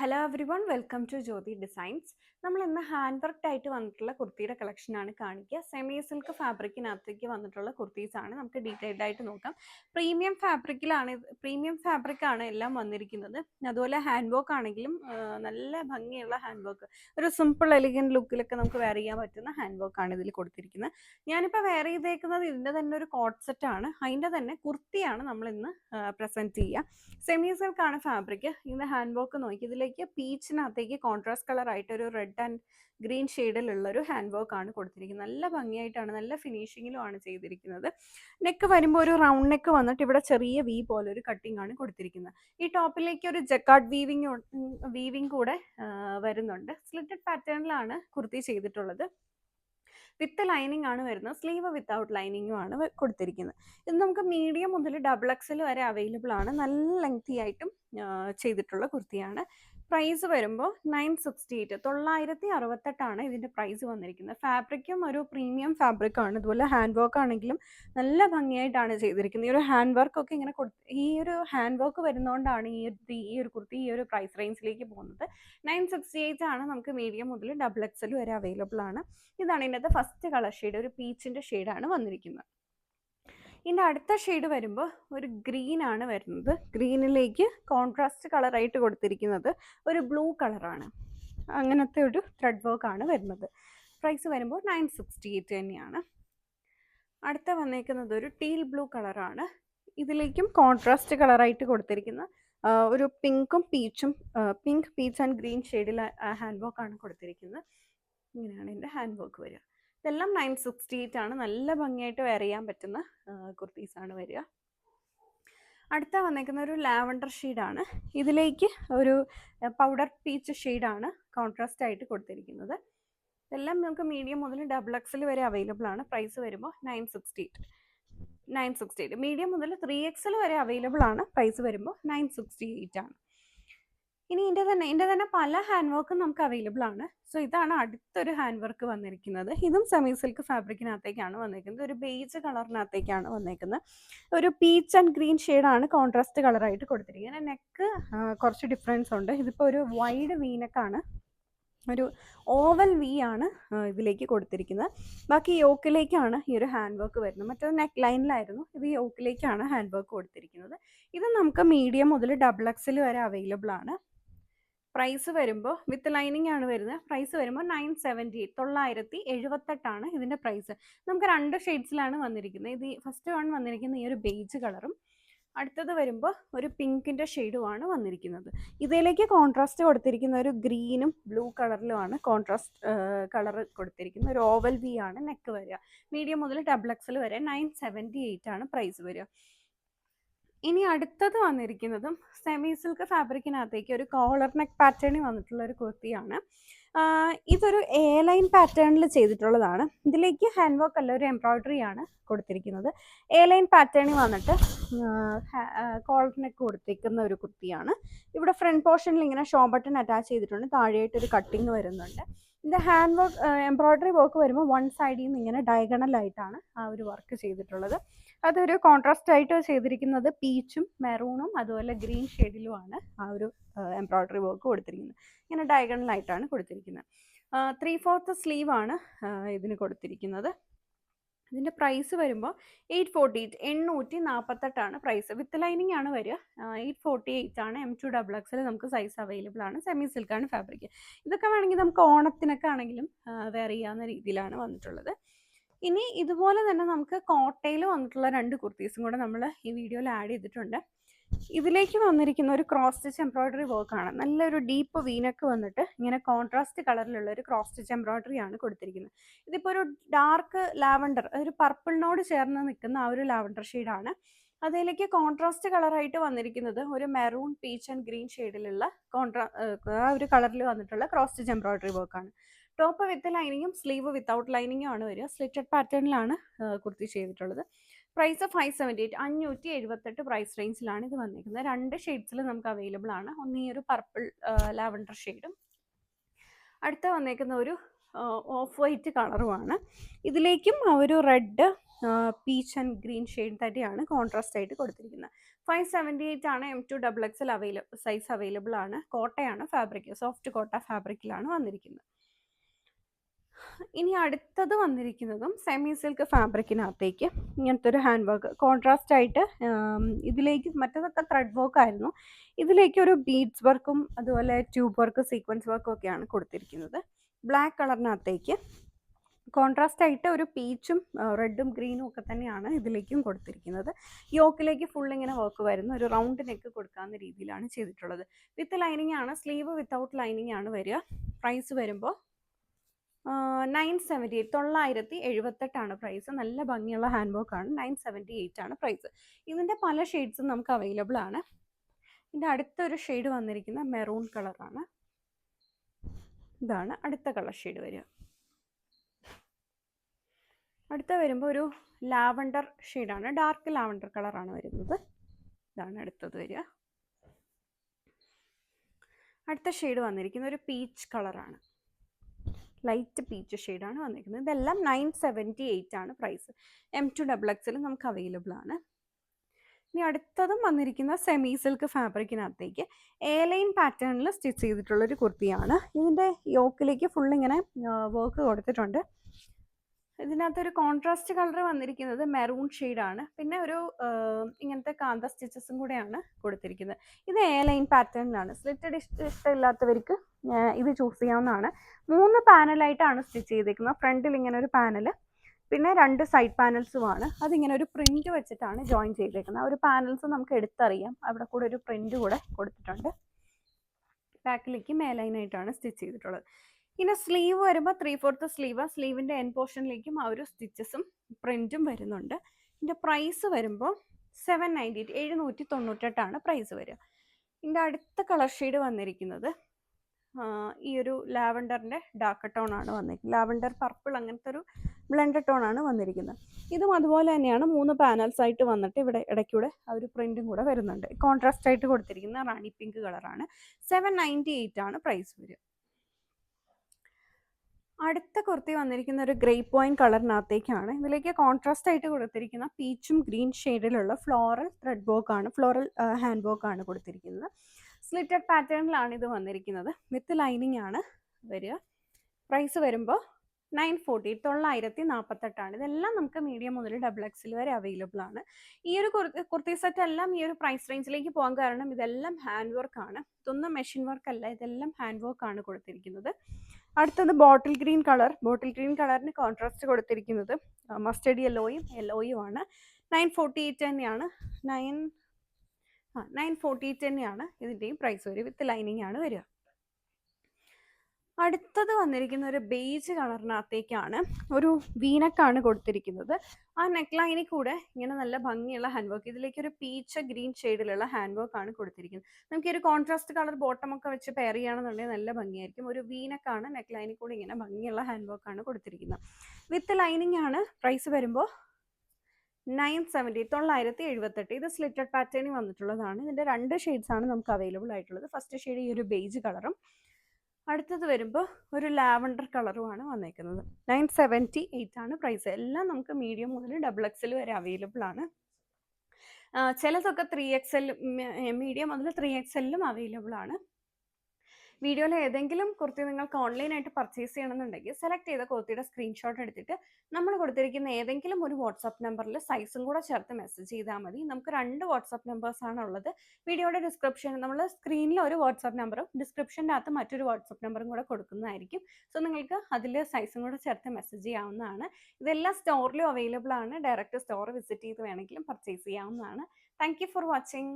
Hello everyone welcome to Jyothi designs നമ്മൾ ഇന്ന് hand work ആയിട്ട് വന്നിട്ടുള്ള കുർത്തിയുടെ കളക്ഷനാണ് കാണിക്കുക. സെമി സിൽക്ക് ഫാബ്രിക്കിനകത്തേക്ക് വന്നിട്ടുള്ള കുർത്തീസ് ആണ്. നമുക്ക് ഡീറ്റെയിൽഡ് ആയിട്ട് നോക്കാം. പ്രീമിയം ഫാബ്രിക്കിലാണ് പ്രീമിയം ഫാബ്രിക് ആണ് എല്ലാം വന്നിരിക്കുന്നത്. അതുപോലെ ഹാൻഡ് വർക്ക് ആണെങ്കിലും നല്ല ഭംഗിയുള്ള ഹാൻഡ് വർക്ക് ഒരു സിമ്പിൾ എലിഗൻ ലുക്കിലൊക്കെ നമുക്ക് വെയർ ചെയ്യാൻ പറ്റുന്ന ഹാൻഡ് വർക്ക് ആണ് ഇതിൽ കൊടുത്തിരിക്കുന്നത്. ഞാനിപ്പോൾ വെയർ ചെയ്തേക്കുന്നത് ഇതിന്റെ തന്നെ ഒരു കോട്ട് സെറ്റ് ആണ്. അതിന്റെ തന്നെ കുർത്തിയാണ് നമ്മൾ ഇന്ന് പ്രസന്റ് ചെയ്യുക. സെമി സിൽക്കാണ് ഫാബ്രിക് ഇതിന്റെ ഹാൻഡ് വർക്ക് നോക്കി. ഇതിലേക്ക് പീച്ചിനകത്തേക്ക് കോൺട്രാസ്റ്റ് കളർ ആയിട്ട് ഒരു റെഡ് ആൻഡ് ഗ്രീൻ ഷെയ്ഡിലുള്ള ഒരു ഹാൻഡ് വർക്ക് ആണ് കൊടുത്തിരിക്കുന്നത്. നല്ല ഭംഗിയായിട്ടാണ് നല്ല ഫിനിഷിങ്ങിലും ആണ് ചെയ്തിരിക്കുന്നത്. നെക്ക് വരുമ്പോൾ ഒരു റൗണ്ട് നെക്ക് വന്നിട്ട് ഇവിടെ ചെറിയ വി പോലെ ഒരു കട്ടിംഗ് ആണ് കൊടുത്തിരിക്കുന്നത്. ഈ ടോപ്പിലേക്ക് ഒരു ജക്കാർഡ് വീവിങ് വീവിങ് കൂടെ വരുന്നുണ്ട്. സ്ലിറ്റഡ് പാറ്റേണിലാണ് കുർത്തി ചെയ്തിട്ടുള്ളത്. വിത്ത് ലൈനിങ് ആണ് വരുന്നത്. സ്ലീവ് വിത്തൗട്ട് ലൈനിങ്ങും ആണ് കൊടുത്തിരിക്കുന്നത്. ഇത് നമുക്ക് മീഡിയം മുതൽ ഡബിൾ എക്സൽ വരെ അവൈലബിൾ ആണ്. നല്ല ലെങ്തി ആയിട്ടും ചെയ്തിട്ടുള്ള കുർത്തിയാണ്. പ്രൈസ് വരുമ്പോൾ നയൻ സിക്സ്റ്റി എയ്റ്റ് തൊള്ളായിരത്തി അറുപത്തെട്ടാണ് ഇതിന്റെ പ്രൈസ് വന്നിരിക്കുന്നത്. ഫാബ്രിക്കും ഒരു പ്രീമിയം ഫാബ്രിക് ആണ്. ഇതുപോലെ ഹാൻഡ് വർക്ക് ആണെങ്കിലും നല്ല ഭംഗിയായിട്ടാണ് ചെയ്തിരിക്കുന്നത്. ഈ ഒരു ഹാൻഡ് വർക്ക് ഒക്കെ ഇങ്ങനെ കൊടുത്ത് ഈ ഒരു ഹാൻഡ് വർക്ക് വരുന്നതുകൊണ്ടാണ് ഈ ഒരു ഈ ഒരു കുർത്തി ഈ ഒരു പ്രൈസ് റേഞ്ചിലേക്ക് പോകുന്നത്. നയൻ സിക്സ്റ്റി എയ്റ്റ് ആണ് നമുക്ക് മീഡിയം മുതൽ ഡബിൾ എക്സൽ വരെ അവൈലബിൾ ആണ്. ഇതാണ് ഇതിനകത്ത് ഫസ്റ്റ് കളർ ഷെയ്ഡ് ഒരു പീച്ചിന്റെ ഷെയ്ഡാണ് വന്നിരിക്കുന്നത്. ഇതിന്റെ അടുത്ത ഷെയ്ഡ് വരുമ്പോൾ ഒരു ഗ്രീൻ ആണ് വരുന്നത്. ഗ്രീനിലേക്ക് കോൺട്രാസ്റ്റ് കളറായിട്ട് കൊടുത്തിരിക്കുന്നത് ഒരു ബ്ലൂ കളറാണ് അങ്ങനത്തെ ഒരു ത്രെഡ് വർക്ക് ആണ് വരുന്നത്. പ്രൈസ് വരുമ്പോൾ നയൻ സിക്സ്റ്റി എയ്റ്റ് തന്നെയാണ്. അടുത്ത വന്നേക്കുന്നത് ഒരു ടീൽ ബ്ലൂ കളറാണ് ഇതിലേക്കും കോൺട്രാസ്റ്റ് കളറായിട്ട് കൊടുത്തിരിക്കുന്ന ഒരു പിങ്കും പീച്ചും പിങ്ക് പീച്ച് ആൻഡ് ഗ്രീൻ ഷെയ്ഡിൽ ഹാൻഡ് വർക്ക് ആണ് കൊടുത്തിരിക്കുന്നത്. ഇങ്ങനെയാണ് എന്റെ ഹാൻഡ് വർക്ക് വരിക. ഇതെല്ലാം നയൻ സിക്സ്റ്റി എയ്റ്റ് ആണ്. നല്ല ഭംഗിയായിട്ട് വെയർ ചെയ്യാൻ പറ്റുന്ന കുർത്തീസാണ് വരിക. അടുത്ത വന്നേക്കുന്ന ഒരു ലാവണ്ടർ ഷെയ്ഡാണ് ഇതിലേക്ക് ഒരു പൗഡർ പീച്ച് ഷെയ്ഡാണ് കോൺട്രാസ്റ്റ് ആയിട്ട് കൊടുത്തിരിക്കുന്നത്. ഇതെല്ലാം നമുക്ക് മീഡിയം മുതൽ ഡബിൾ എക്സൽ വരെ അവൈലബിൾ ആണ്. പ്രൈസ് വരുമ്പോൾ nine sixty eight nine sixty eight medium മുതൽ ത്രീ എക്സൽ വരെ അവൈലബിൾ ആണ്. പ്രൈസ് വരുമ്പോൾ നയൻ സിക്സ്റ്റി എയ്റ്റ് ആണ്. ഇനി ഇതിന്റെ തന്നെ ഇതിന്റെ തന്നെ പല ഹാൻഡ് വർക്കും നമുക്ക് അവൈലബിൾ ആണ്. സോ ഇതാണ് അടുത്തൊരു ഹാൻഡ് വർക്ക് വന്നിരിക്കുന്നത്. ഇതും സെമി സിൽക്ക് ഫാബ്രിക്കിനകത്തേക്കാണ് വന്നിരിക്കുന്നത്. ഒരു ബേജ് കളറിനകത്തേക്കാണ് വന്നിരിക്കുന്നത്. ഒരു പീച്ച് ആൻഡ് ഗ്രീൻ ഷെയ്ഡാണ് കോൺട്രാസ്റ്റ് കളറായിട്ട് കൊടുത്തിരിക്കുന്നത്. നെക്ക് കുറച്ച് ഡിഫറൻസ് ഉണ്ട്. ഇതിപ്പോൾ ഒരു വൈഡ് വീനക്കാണ് ഒരു ഓവൽ വി ആണ് ഇതിലേക്ക് കൊടുത്തിരിക്കുന്നത്. ബാക്കി യോക്കിലേക്കാണ് ഈ ഒരു ഹാൻഡ് വർക്ക് വരുന്നത്. മറ്റേത് നെക്ക് ലൈനിലായിരുന്നു ഇത് യോക്കിലേക്കാണ് ഹാൻഡ് വർക്ക് കൊടുത്തിരിക്കുന്നത്. ഇത് നമുക്ക് മീഡിയം മുതൽ ഡബിൾ എക്സിൽ വരെ അവൈലബിൾ ആണ്. പ്രൈസ് വരുമ്പോൾ വിത്ത് ലൈനിങ് ആണ് വരുന്നത്. പ്രൈസ് വരുമ്പോൾ നയൻ സെവന്റി എയ്റ്റ് തൊള്ളായിരത്തി എഴുപത്തെട്ടാണ് ഇതിന്റെ പ്രൈസ് നമുക്ക് രണ്ട് ഷെയ്ഡ്സിലാണ് വന്നിരിക്കുന്നത്. ഇത് ഫസ്റ്റ് വൺ വന്നിരിക്കുന്ന ഈ ഒരു ബേജ് കളറും അടുത്തത് വരുമ്പോൾ ഒരു പിങ്കിന്റെ ഷെയ്ഡുമാണ് വന്നിരിക്കുന്നത്. ഇതിലേക്ക് കോൺട്രാസ്റ്റ് കൊടുത്തിരിക്കുന്ന ഒരു ഗ്രീനും ബ്ലൂ കളറിലുമാണ് കോൺട്രാസ്റ്റ് കളർ കൊടുത്തിരിക്കുന്നത്. ഒരു ഓവൽ വി ആണ് നെക്ക് വരിക. മീഡിയം മുതൽ ഡബിൾ വരെ നയൻ സെവന്റി എയ്റ്റ് ആണ് പ്രൈസ് വരിക. ഇനി അടുത്തത് വന്നിരിക്കുന്നതും സെമി സിൽക്ക് ഫാബ്രിക്കിനകത്തേക്ക് ഒരു കോളർ നെക്ക് പാറ്റേണിൽ വന്നിട്ടുള്ള ഒരു കുർത്തിയാണ്. ഇതൊരു എ ലൈൻ പാറ്റേണിൽ ചെയ്തിട്ടുള്ളതാണ്. ഇതിലേക്ക് ഹാൻഡ് വർക്ക് അല്ല ഒരു എംബ്രോയിഡറി ആണ് കൊടുത്തിരിക്കുന്നത്. എ ലൈൻ പാറ്റേണിൽ വന്നിട്ട് കോളർ നെക്ക് കൊടുത്തിരിക്കുന്ന ഒരു കുർത്തിയാണ് ഇവിടെ ഫ്രണ്ട് പോർഷനിൽ ഇങ്ങനെ ഷോ ബട്ടൺ അറ്റാച്ച് ചെയ്തിട്ടുണ്ട്. താഴെയായിട്ട് ഒരു കട്ടിങ് വരുന്നുണ്ട് ഇതിന്റെ ഹാൻഡ് വർക്ക് എംബ്രോയിഡറി വർക്ക് വരുമ്പോൾ വൺ സൈഡിൽ നിന്ന് ഇങ്ങനെ ഡയഗണൽ ആയിട്ടാണ് ആ ഒരു വർക്ക് ചെയ്തിട്ടുള്ളത്. അതൊരു കോൺട്രാസ്റ്റ് ആയിട്ട് ചെയ്തിരിക്കുന്നത് പീച്ചും മെറൂണും അതുപോലെ ഗ്രീൻ ഷെയ്ഡിലുമാണ് ആ ഒരു എംബ്രോയിഡറി വർക്ക് കൊടുത്തിരിക്കുന്നത്. ഇങ്ങനെ ഡയഗണൽ ആയിട്ടാണ് കൊടുത്തിരിക്കുന്നത്. ത്രീ ഫോർത്ത് സ്ലീവാണ് ഇതിന് കൊടുത്തിരിക്കുന്നത്. ഇതിന്റെ പ്രൈസ് വരുമ്പോൾ എയ്റ്റ് ഫോർട്ടി എയ്റ്റ് എണ്ണൂറ്റി നാൽപ്പത്തെട്ടാണ് പ്രൈസ് വിത്ത് ലൈനിങ് ആണ് വരിക. എയ്റ്റ് ഫോർട്ടി എയ്റ്റ് ആണ് എം ടു ഡബിൾ എക്സിൽ നമുക്ക് സൈസ് അവൈലബിൾ ആണ്. സെമി സിൽക്കാണ് ഫാബ്രിക് ഇതൊക്കെ വേണമെങ്കിൽ നമുക്ക് ഓണത്തിനൊക്കെ ആണെങ്കിലും വെയർ ചെയ്യാവുന്ന രീതിയിലാണ് വന്നിട്ടുള്ളത്. ഇനി ഇതുപോലെ തന്നെ നമുക്ക് കോട്ടയിൽ വന്നിട്ടുള്ള രണ്ട് കുർത്തീസും കൂടെ നമ്മൾ ഈ വീഡിയോയിൽ ആഡ് ചെയ്തിട്ടുണ്ട്. ഇതിലേക്ക് വന്നിരിക്കുന്ന ഒരു ക്രോസ് സ്റ്റിച്ച് എംബ്രോയിഡറി വർക്കാണ് നല്ലൊരു ഡീപ്പ് വീനക്ക് വന്നിട്ട് ഇങ്ങനെ കോൺട്രാസ്റ്റ് കളറിലുള്ള ഒരു ക്രോസ് സ്റ്റിച്ച് എംബ്രോയിഡറി ആണ് കൊടുത്തിരിക്കുന്നത്. ഇതിപ്പോൾ ഒരു ഡാർക്ക് ലാവണ്ടർ ഒരു പർപ്പിളിനോട് ചേർന്ന് നിൽക്കുന്ന ആ ഒരു ലാവണ്ടർ ഷെയ്ഡാണ് അതിലേക്ക് കോൺട്രാസ്റ്റ് കളറായിട്ട് വന്നിരിക്കുന്നത് ഒരു മെറൂൺ പീച്ച് ആൻഡ് ഗ്രീൻ ഷെയ്ഡിലുള്ള കോൺട്രാ ആ ഒരു കളറിൽ വന്നിട്ടുള്ള ക്രോസ് സ്റ്റിച്ച് എംബ്രോയിഡറി വർക്കാണ് ടോപ്പ് വിത്ത് ലൈനിങ്ങും സ്ലീവ് വിത്തൗട്ട് ലൈനിങ്ങും ആണ് വരിക. സ്ലിറ്റഡ് പാറ്റേണിലാണ് കുർത്തി ചെയ്തിട്ടുള്ളത്. പ്രൈസ് ഫൈവ് സെവന്റി എയ്റ്റ് അഞ്ഞൂറ്റി എഴുപത്തെട്ട് പ്രൈസ് റേഞ്ചിലാണ് ഇത് വന്നിരിക്കുന്നത് രണ്ട് ഷെയ്ഡ്സിൽ നമുക്ക് അവൈലബിൾ ആണ്. ഒന്ന് ഈ ഒരു പർപ്പിൾ ലാവൻഡർ ഷെയ്ഡും അടുത്ത വന്നേക്കുന്ന ഒരു ഓഫ് വൈറ്റ് കളറുമാണ് ഇതിലേക്കും ആ ഒരു red peach and green shade തന്നെയാണ് കോൺട്രാസ്റ്റ് ആയിട്ട് കൊടുത്തിരിക്കുന്നത്. ഫൈവ് സെവന്റി എയ്റ്റ് ആണ് M to double XL available size available ആണ്. കോട്ടയാണ് ഫാബ്രിക് സോഫ്റ്റ് കോട്ട ഫാബ്രിക്കിലാണ് വന്നിരിക്കുന്നത്. ഇനി അടുത്തത് വന്നിരിക്കുന്നതും സെമി സിൽക്ക് ഫാബ്രിക്കിനകത്തേക്ക് ഇങ്ങനത്തെ ഒരു ഹാൻഡ് വർക്ക് കോൺട്രാസ്റ്റ് ആയിട്ട് ഇതിലേക്ക് മറ്റേതൊക്കെ ത്രെഡ് വർക്ക് ആയിരുന്നു. ഇതിലേക്ക് ഒരു ബീഡ്സ് വർക്കും അതുപോലെ ട്യൂബ് വർക്ക് സീക്വൻസ് വർക്കും ഒക്കെയാണ് കൊടുത്തിരിക്കുന്നത്. ബ്ലാക്ക് കളറിനകത്തേക്ക് കോൺട്രാസ്റ്റ് ആയിട്ട് ഒരു പീച്ചും റെഡും ഗ്രീനും ഒക്കെ തന്നെയാണ് ഇതിലേക്കും കൊടുത്തിരിക്കുന്നത്. യോക്കിലേക്ക് ഫുൾ ഇങ്ങനെ വർക്ക് വരുന്ന. ഒരു റൗണ്ട് നെക്ക് കൊടുക്കാവുന്ന രീതിയിലാണ് ചെയ്തിട്ടുള്ളത്. വിത്ത് ലൈനിങ് ആണ് സ്ലീവ് വിത്തൗട്ട് ലൈനിങ് ആണ് വരിക. പ്രൈസ് വരുമ്പോൾ നയൻ സെവന്റി എയ്റ്റ് തൊള്ളായിരത്തി എഴുപത്തെട്ടാണ് പ്രൈസ് നല്ല ഭംഗിയുള്ള ഹാൻഡ് ബാഗാണ് നയൻ സെവന്റി എയ്റ്റ് ആണ് പ്രൈസ് ഇതിന്റെ പല ഷെയ്ഡ്സും നമുക്ക് അവൈലബിൾ ആണ്. ഇതിന്റെ അടുത്തൊരു ഷെയ്ഡ് വന്നിരിക്കുന്ന മെറൂൺ കളറാണ് ഇതാണ് അടുത്ത കളർ ഷെയ്ഡ് വരിക. അടുത്ത വരുമ്പോൾ ഒരു ലാവണ്ടർ ഷെയ്ഡാണ് ഡാർക്ക് ലാവണ്ടർ കളറാണ് വരുന്നത്. ഇതാണ് അടുത്തത് വരിക. അടുത്ത ഷെയ്ഡ് വന്നിരിക്കുന്ന ഒരു പീച്ച് കളറാണ് ലൈറ്റ് പീച്ച് ഷെയ്ഡാണ് വന്നിരിക്കുന്നത്. ഇതെല്ലാം നയൻ സെവന്റി എയ്റ്റ് ആണ് price M to double XL നമുക്ക് അവൈലബിൾ ആണ്. ഇനി അടുത്തതും വന്നിരിക്കുന്ന സെമി സിൽക്ക് ഫാബ്രിക്കിനകത്തേക്ക് എ ലൈൻ പാറ്റേണിൽ സ്റ്റിച്ച് ചെയ്തിട്ടുള്ളൊരു കുർത്തിയാണ്. ഇതിന്റെ യോക്കിലേക്ക് ഫുൾ ഇങ്ങനെ വർക്ക് കൊടുത്തിട്ടുണ്ട്. ഇതിനകത്തൊരു കോൺട്രാസ്റ്റ് കളർ വന്നിരിക്കുന്നത് മെറൂൺ ഷെയ്ഡാണ് പിന്നെ ഒരു ഇങ്ങനത്തെ കാന്ത സ്റ്റിച്ചസും കൂടെയാണ് കൊടുത്തിരിക്കുന്നത്. ഇത് എ ലൈൻ പാറ്റേണിലാണ് സ്ലിറ്റഡ് ഇഷ്ടമില്ലാത്തവർക്ക് ഇത് ചൂസ് ചെയ്യാവുന്നതാണ്. മൂന്ന് പാനലായിട്ടാണ് സ്റ്റിച്ച് ചെയ്തിരിക്കുന്നത് ഫ്രണ്ടിൽ ഇങ്ങനെ ഒരു പാനൽ പിന്നെ രണ്ട് സൈഡ് പാനൽസുമാണ് അതിങ്ങനെ ഒരു പ്രിന്റ് വെച്ചിട്ടാണ് ജോയിൻ ചെയ്തേക്കുന്നത്. ഒരു പാനൽസ് നമുക്ക് എടുത്തറിയാം. അവിടെ കൂടെ ഒരു പ്രിന്റ് കൂടെ കൊടുത്തിട്ടുണ്ട്. ബാക്കിലേക്ക് മേലൈനായിട്ടാണ് സ്റ്റിച്ച് ചെയ്തിട്ടുള്ളത്. പിന്നെ സ്ലീവ് വരുമ്പോൾ ത്രീ ഫോർത്ത് സ്ലീവ് സ്ലീവിന്റെ എൻ പോർഷനിലേക്കും ആ ഒരു സ്റ്റിച്ചസും പ്രിന്റും വരുന്നുണ്ട്. ഇതിന്റെ പ്രൈസ് വരുമ്പോൾ സെവൻ നയന്റി എയ്റ്റ് എഴുന്നൂറ്റി തൊണ്ണൂറ്റെട്ടാണ് പ്രൈസ് വരിക. ഇതിന്റെ അടുത്ത കളർ ഷെയ്ഡ് വന്നിരിക്കുന്നത് ഈ ഒരു ലാവൻഡറിന്റെ ഡാർക്ക് ടോൺ ആണ് വന്നിരിക്കുന്നത്. ലാവൻഡർ പർപ്പിൾ അങ്ങനത്തെ ഒരു ബ്ലെൻഡ് ടോൺ ആണ് വന്നിരിക്കുന്നത്. ഇതും അതുപോലെ തന്നെയാണ് മൂന്ന് പാനൽസ് ആയിട്ട് വന്നിട്ട് ഇവിടെ ഇടയ്ക്കൂടെ ആ ഒരു പ്രിന്റും കൂടെ വരുന്നുണ്ട്. കോൺട്രാസ്റ്റ് ആയിട്ട് കൊടുത്തിരിക്കുന്ന റാണി പിങ്ക് കളറാണ് സെവൻ നയന്റി എയ്റ്റ് ആണ് പ്രൈസ് വരിക. അടുത്ത കുർത്തി വന്നിരിക്കുന്ന ഒരു ഗ്രേ പോയിന്റ് കളറിനകത്തേക്കാണ് ഇതിലേക്ക് കോൺട്രാസ്റ്റ് ആയിട്ട് കൊടുത്തിരിക്കുന്ന പീച്ചും ഗ്രീൻ ഷെയ്ഡിലുള്ള ഫ്ലോറൽ ത്രെഡ് ബോക്ക് ആണ് ഫ്ലോറൽ ഹാൻഡ് ബോക്ക് ആണ് കൊടുത്തിരിക്കുന്നത്. സ്ലിറ്റഡ് പാറ്റേണിലാണ് ഇത് വന്നിരിക്കുന്നത്. വിത്ത് ലൈനിങ് ആണ് വരിക. പ്രൈസ് വരുമ്പോൾ നയൻ ഫോർട്ടി തൊള്ളായിരത്തി നാൽപ്പത്തെട്ടാണ് ഇതെല്ലാം നമുക്ക് മീഡിയം മുതൽ ഡബിൾ എക്സിൽ വരെ അവൈലബിൾ ആണ്. ഈ ഒരു കുർത്തി സെറ്റ് എല്ലാം ഈ ഒരു പ്രൈസ് റേഞ്ചിലേക്ക് പോകാൻ കാരണം ഇതെല്ലാം ഹാൻഡ് വർക്ക് ആണ്. ഇതൊന്നും മെഷീൻ വർക്ക് അല്ല ഇതെല്ലാം ഹാൻഡ് വർക്ക് ആണ് കൊടുത്തിരിക്കുന്നത്. അടുത്തത് bottle green colour. Bottle green കളറിന് കോൺട്രാസ്റ്റ് കൊടുത്തിരിക്കുന്നത് മസ്റ്റേഡ് യെല്ലോയും യെല്ലോയും ആണ്. നയൻ ഫോർട്ടി എയ്റ്റ് തന്നെയാണ്. നയൻ നയൻ ഫോർട്ടി എയ്റ്റ് തന്നെയാണ് ഇതിന്റെയും പ്രൈസ് വരിക വിത്ത് ലൈനിങ് ആണ് വരിക. അടുത്തത് വന്നിരിക്കുന്ന ഒരു ബേജ് കളറിനകത്തേക്കാണ് ഒരു വീനക്കാണ് കൊടുത്തിരിക്കുന്നത്. ആ നെക്ക് ലൈനിൽ കൂടെ ഇങ്ങനെ നല്ല ഭംഗിയുള്ള ഹാൻഡ് വർക്ക് ഇതിലേക്ക് ഒരു പീച്ച് ഗ്രീൻ ഷെയ്ഡിലുള്ള ഹാൻഡ് വർക്ക് ആണ് കൊടുത്തിരിക്കുന്നത്. നമുക്ക് ഒരു കോൺട്രാസ്റ്റ് കളർ ബോട്ടം ഒക്കെ വെച്ച് പെയർ ചെയ്യുകയാണെന്നുണ്ടെങ്കിൽ നല്ല ഭംഗിയായിരിക്കും. ഒരു വീനക്കാണ് നെക്ക് ലൈനിൽ കൂടെ ഇങ്ങനെ ഭംഗിയുള്ള ഹാൻഡ് വർക്ക് ആണ് കൊടുത്തിരിക്കുന്നത്. വിത്ത് ലൈനിങ് ആണ് പ്രൈസ് വരുമ്പോൾ നയൻ സെവന്റി തൊള്ളായിരത്തി എഴുപത്തെട്ട്. ഇത് സ്ലിറ്റഡ് പാറ്റേണിൽ വന്നിട്ടുള്ളതാണ്. ഇതിന്റെ രണ്ട് ഷെയ്ഡ്സ് ആണ് നമുക്ക് അവൈലബിൾ ആയിട്ടുള്ളത്. ഫസ്റ്റ് ഷെയ്ഡ് ഈ ഒരു ബേജ് കളറും അടുത്തത് വരുമ്പോൾ ഒരു ലാവണ്ടർ കളറുമാണ് വന്നേക്കുന്നത്. നയൻ സെവന്റി എയ്റ്റ് ആണ് പ്രൈസ് എല്ലാം നമുക്ക് മീഡിയം മുതൽ ഡബിൾ എക്സൽ വരെ അവൈലബിൾ ആണ്. ചിലതൊക്കെ ത്രീ എക്സ് എൽ മീഡിയം മുതൽ ത്രീ എക്സ് എല്ലും അവൈലബിൾ ആണ്. വീഡിയോയിൽ ഏതെങ്കിലും കുർത്തി നിങ്ങൾക്ക് ഓൺലൈനായിട്ട് പർച്ചേസ് ചെയ്യണമെന്നുണ്ടെങ്കിൽ സെലക്ട് ചെയ്ത കുർത്തിയുടെ സ്ക്രീൻഷോട്ട് എടുത്തിട്ട് നമ്മൾ കൊടുത്തിരിക്കുന്ന ഏതെങ്കിലും ഒരു വാട്സാപ്പ് നമ്പറിൽ സൈസും കൂടെ ചേർത്ത് മെസ്സേജ് ചെയ്താൽ മതി. നമുക്ക് രണ്ട് വാട്സാപ്പ് നമ്പേഴ്സാണ് ഉള്ളത്. വീഡിയോയുടെ ഡിസ്ക്രിപ്ഷൻ നമ്മൾ സ്ക്രീനിൽ ഒരു വാട്സാപ്പ് നമ്പറും ഡിസ്ക്രിപ്ഷന്റെ അകത്ത് മറ്റൊരു വാട്സാപ്പ് നമ്പറും കൂടെ കൊടുക്കുന്നതായിരിക്കും. സോ നിങ്ങൾക്ക് അതിൽ സൈസും കൂടെ ചേർത്ത് മെസ്സേജ് ചെയ്യാവുന്നതാണ്. ഇതെല്ലാം സ്റ്റോറിലും അവൈലബിൾ ആണ്. ഡയറക്റ്റ് സ്റ്റോർ വിസിറ്റ് ചെയ്ത് വേണമെങ്കിലും പർച്ചേസ് ചെയ്യാവുന്നതാണ്. Thank for watching